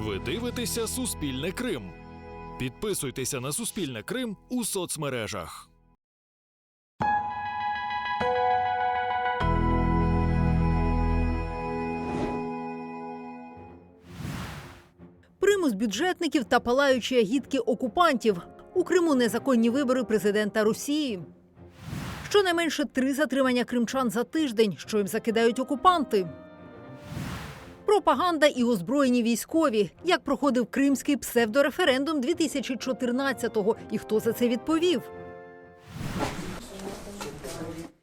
Ви дивитеся Суспільне Крим. Підписуйтеся на Суспільне Крим у соцмережах. Примус бюджетників та палаючі агітки окупантів. У Криму незаконні вибори президента Росії. Щонайменше три затримання кримчан за тиждень, що їм закидають окупанти. Пропаганда і озброєні військові. Як проходив кримський псевдореферендум 2014-го і хто за це відповів?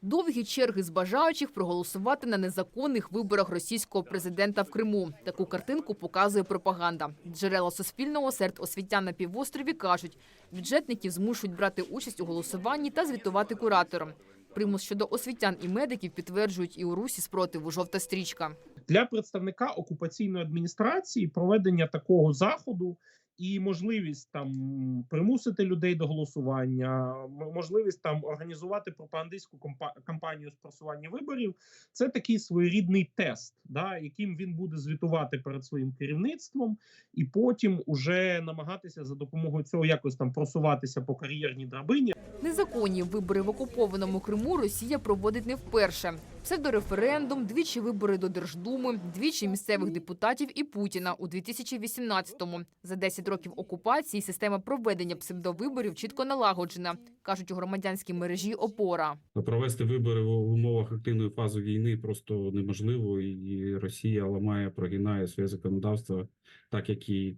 Довгі черги з бажаючих проголосувати на незаконних виборах російського президента в Криму. Таку картинку показує пропаганда. Джерела суспільного серед освітян на півострові кажуть, бюджетників змушують брати участь у голосуванні та звітувати кураторам. Примус щодо освітян і медиків підтверджують і у русі спротиву жовта стрічка. Для представника окупаційної адміністрації проведення такого заходу і можливість там примусити людей до голосування, можливість там організувати пропагандистську кампанію з просування виборів. Це такий своєрідний тест, да, яким він буде звітувати перед своїм керівництвом, і потім уже намагатися за допомогою цього якось там просуватися по кар'єрній драбині. Незаконні вибори в окупованому Криму Росія проводить не вперше. Псевдореферендум, двічі вибори до Держдуми, двічі місцевих депутатів і Путіна у 2018-му. За 10 років окупації система проведення псевдовиборів чітко налагоджена, кажуть у громадянській мережі ОПОРА. Провести вибори в умовах активної фази війни просто неможливо, і Росія ламає, прогинає своє законодавство, так як і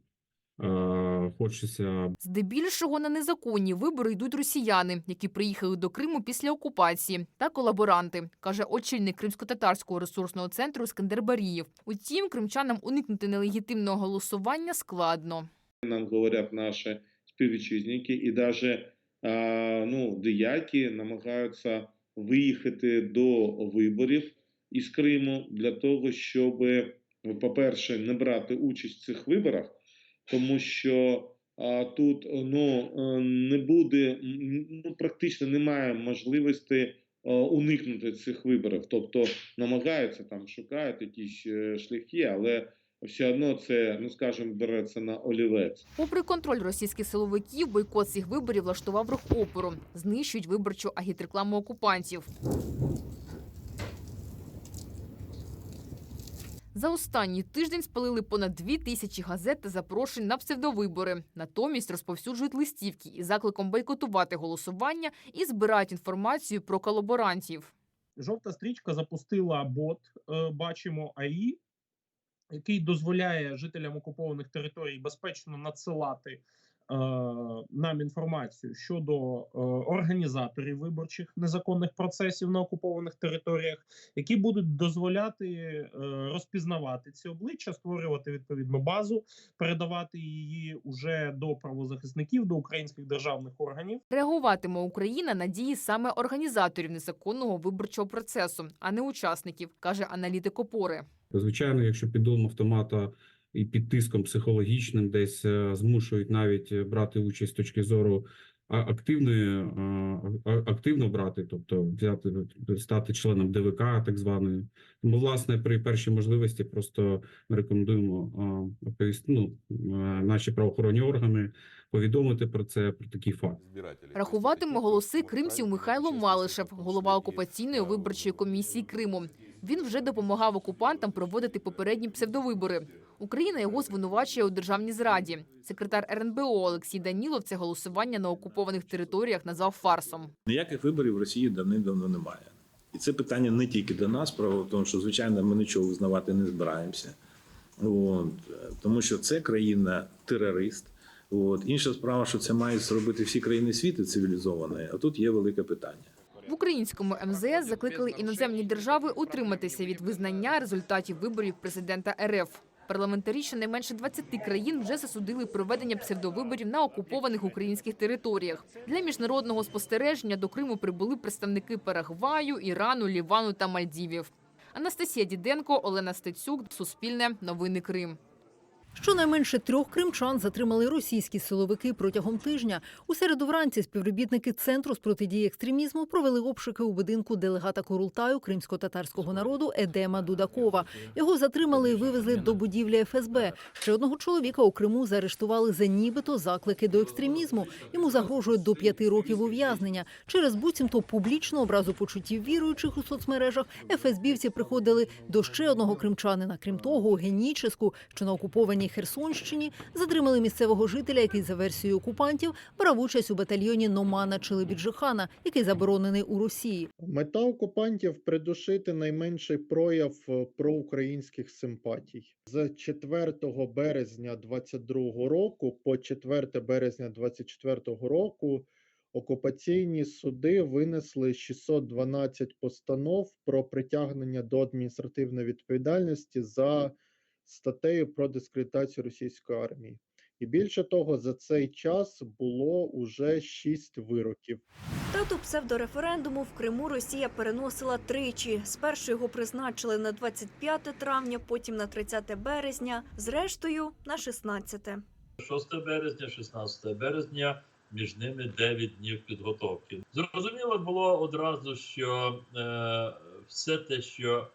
хочеться Здебільшого на незаконні вибори йдуть росіяни, які приїхали до Криму після окупації, та колаборанти, каже очільник кримсько-татарського ресурсного центру Скандербарієв. Утім, кримчанам уникнути нелегітимного голосування складно. нам говорять наші співвітчизники, і навіть ну, деякі намагаються виїхати до виборів із Криму для того, щоб, по-перше, не брати участь в цих виборах, тому що а, тут ну, е, не буде, ну, практично немає можливості е, уникнути цих виборів. Тобто намагаються там шукають якісь е, шляхи, але все одно це, ну скажімо, береться на олівець. Попри контроль російських силовиків, бойкот цих виборів влаштував рух опору. Знищують виборчу агітрекламу окупантів. За останній тиждень спалили понад дві тисячі газет та запрошень на псевдовибори. Натомість розповсюджують листівки із закликом бойкотувати голосування і збирають інформацію про колаборантів. жовта стрічка запустила бот, е, бачимо АІ, який дозволяє жителям окупованих територій безпечно надсилати нам інформацію щодо е, організаторів виборчих незаконних процесів на окупованих територіях, які будуть дозволяти е, розпізнавати ці обличчя, створювати відповідну базу, передавати її уже до правозахисників, до українських державних органів. Реагуватиме Україна на дії саме організаторів незаконного виборчого процесу, а не учасників, каже аналітик опори. Звичайно, якщо під дулом автомата і під тиском психологічним десь е, змушують навіть е, брати участь з точки зору активної, е, активно брати, тобто взяти стати членом ДВК, так званої. Тому, власне, при першій можливості просто ми рекомендуємо ну, е, наші правоохоронні органи повідомити про це про такий факт. Рахуватиме голоси кримців Михайло Малишев, голова окупаційної виборчої комісії Криму. Він вже допомагав окупантам проводити попередні псевдовибори. Україна його звинувачує у державній зраді. Секретар РНБО Олексій Данілов це голосування на окупованих територіях назвав фарсом. Ніяких виборів в Росії давним-давно немає. І це питання не тільки до нас, справа в тому, що звичайно ми нічого визнавати не збираємося. От, тому що це країна терорист. От. Інша справа, що це мають зробити всі країни світу цивілізовані, а тут є велике питання. В українському МЗС закликали іноземні держави утриматися від визнання результатів виборів президента РФ. Парламентарі щонайменше 20 країн вже засудили проведення псевдовиборів на окупованих українських територіях. Для міжнародного спостереження до Криму прибули представники Парагваю, Ірану, Лівану та Мальдівів. Анастасія Діденко, Олена Стецюк, Суспільне, Новини Крим. Щонайменше трьох кримчан затримали російські силовики протягом тижня. У середу вранці співробітники центру з протидії екстремізму провели обшуки у будинку делегата Курултаю кримсько-татарського народу Едема Дудакова. Його затримали і вивезли до будівлі ФСБ. Ще одного чоловіка у Криму заарештували за нібито заклики до екстремізму. Йому загрожують до п'яти років ув'язнення. Через буцімто публічну образу почуттів віруючих у соцмережах ФСБівці приходили до ще одного кримчанина. Крім того, Геніческу, що на окупованій Херсонщині, затримали місцевого жителя, який за версією окупантів брав участь у батальйоні Номана Челебіджихана, який заборонений у Росії. Мета окупантів придушити найменший прояв е, проукраїнських симпатій. З 4 березня 22 року по 4 березня 24 року окупаційні суди винесли 612 постанов про притягнення до адміністративної відповідальності за статтею про дискредитацію російської армії. І більше того, за цей час було уже 6 вироків. Дату псевдореферендуму в Криму Росія переносила тричі. Спершу його призначили на 25 травня, потім на 30 березня, зрештою на 16. 6 березня, 16 березня, між ними 9 днів підготовки. Зрозуміло було одразу, що е, все те, що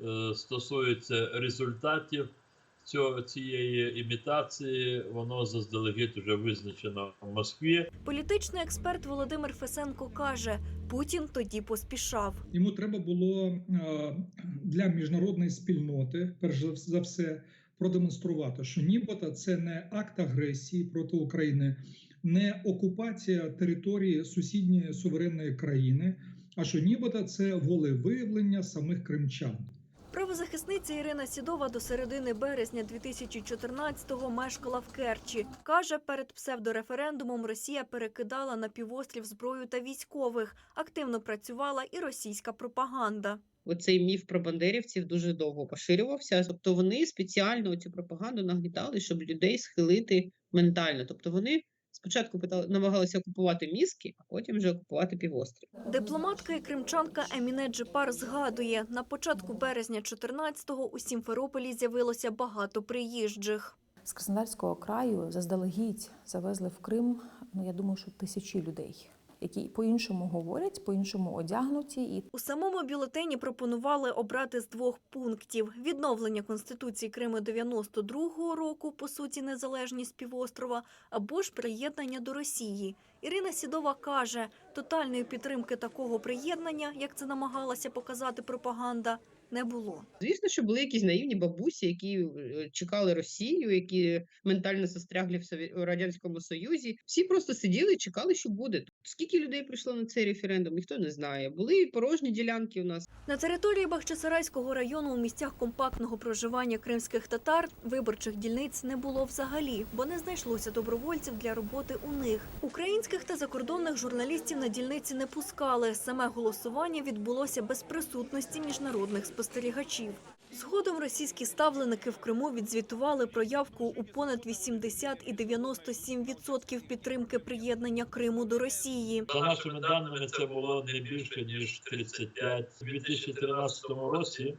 е, стосується результатів цього, цієї імітації, воно заздалегідь вже визначено в Москві. Політичний експерт Володимир Фесенко каже, Путін тоді поспішав. Йому треба було е, для міжнародної спільноти, перш за- за все, продемонструвати, що нібито це не акт агресії проти України, не окупація території сусідньої суверенної країни, а що нібито це волевиявлення самих кримчан. Правозахисниця Ірина Сідова до середини березня 2014-го мешкала в Керчі. Каже, перед псевдореферендумом Росія перекидала на півострів зброю та військових. Активно працювала і російська пропаганда. Оцей міф про бандерівців дуже довго поширювався. Тобто вони спеціально цю пропаганду нагнітали, щоб людей схилити ментально. Тобто вони спочатку питали, намагалися окупувати мізки, а потім вже окупувати півострів. Дипломатка і кримчанка Еміне Джепар згадує, на початку березня 14-го у Сімферополі з'явилося багато приїжджих. З Краснодарського краю заздалегідь завезли в Крим, ну я думаю, що тисячі людей, які по-іншому говорять, по-іншому одягнуті, і У самому бюлетені пропонували обрати з двох пунктів: відновлення конституції Криму 92-го року, по суті, незалежність півострова, або ж приєднання до Росії. Ірина Сідова каже, тотальної підтримки такого приєднання, як це намагалася показати пропаганда, не було. Звісно, що були якісь наївні бабусі, які е, чекали Росію, які ментально застрягли в радянському Союзі. Всі просто сиділи і чекали, що буде. Скільки людей прийшло на цей референдум, ніхто не знає. Були і порожні ділянки у нас. На території Бахчисарайського району у місцях компактного проживання кримських татар виборчих дільниць не було взагалі, бо не знайшлося добровольців для роботи у них. Українських та закордонних журналістів на дільниці не пускали. Саме голосування відбулося без присутності міжнародних спостерігачів. Згодом російські ставленики в Криму відзвітували про явку у понад 80 і 97 відсотків підтримки приєднання Криму до Rосії. За нашими даними, це було не більше ніж 35. У 2013 році е,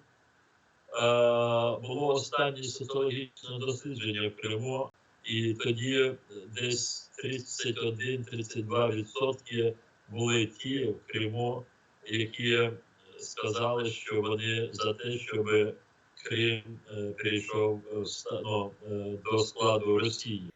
було останнє соціологічне дослідження в Криму, і тоді десь 31-32 відсотки були ті в Криму, які сказали, що вони за те, щоб Крим е, перейшов е, ну, е, до складу Росії.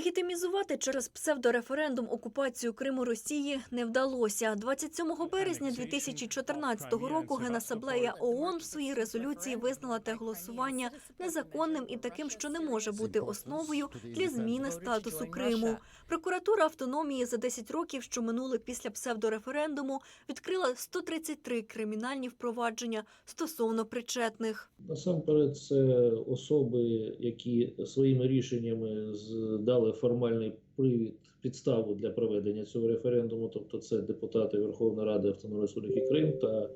Легітимізувати через псевдореферендум окупацію Криму Росії не вдалося. 27 березня 2014 року Генасаблея ООН в своїй резолюції визнала те голосування незаконним і таким, що не може бути основою для зміни статусу Криму. Прокуратура автономії за 10 років, що минули після псевдореферендуму, відкрила 133 кримінальні впровадження стосовно причетних. Насамперед, це особи, які своїми рішеннями з- дали формальний привід підставу для проведення цього референдуму. Тобто, це депутати Верховної Ради Автономної Республіки Крим та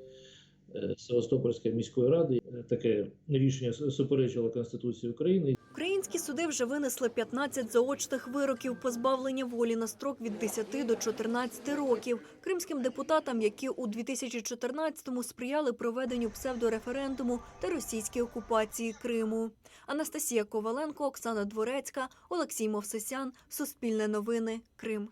е, Севастопольської міської ради. Таке рішення суперечило Конституції України. Українські суди вже винесли 15 заочних вироків позбавлення волі на строк від 10 до 14 років кримським депутатам, які у 2014-му сприяли проведенню псевдореферендуму та російській окупації Криму. Анастасія Коваленко, Оксана Дворецька, Олексій Мовсесян, Суспільне новини, Крим.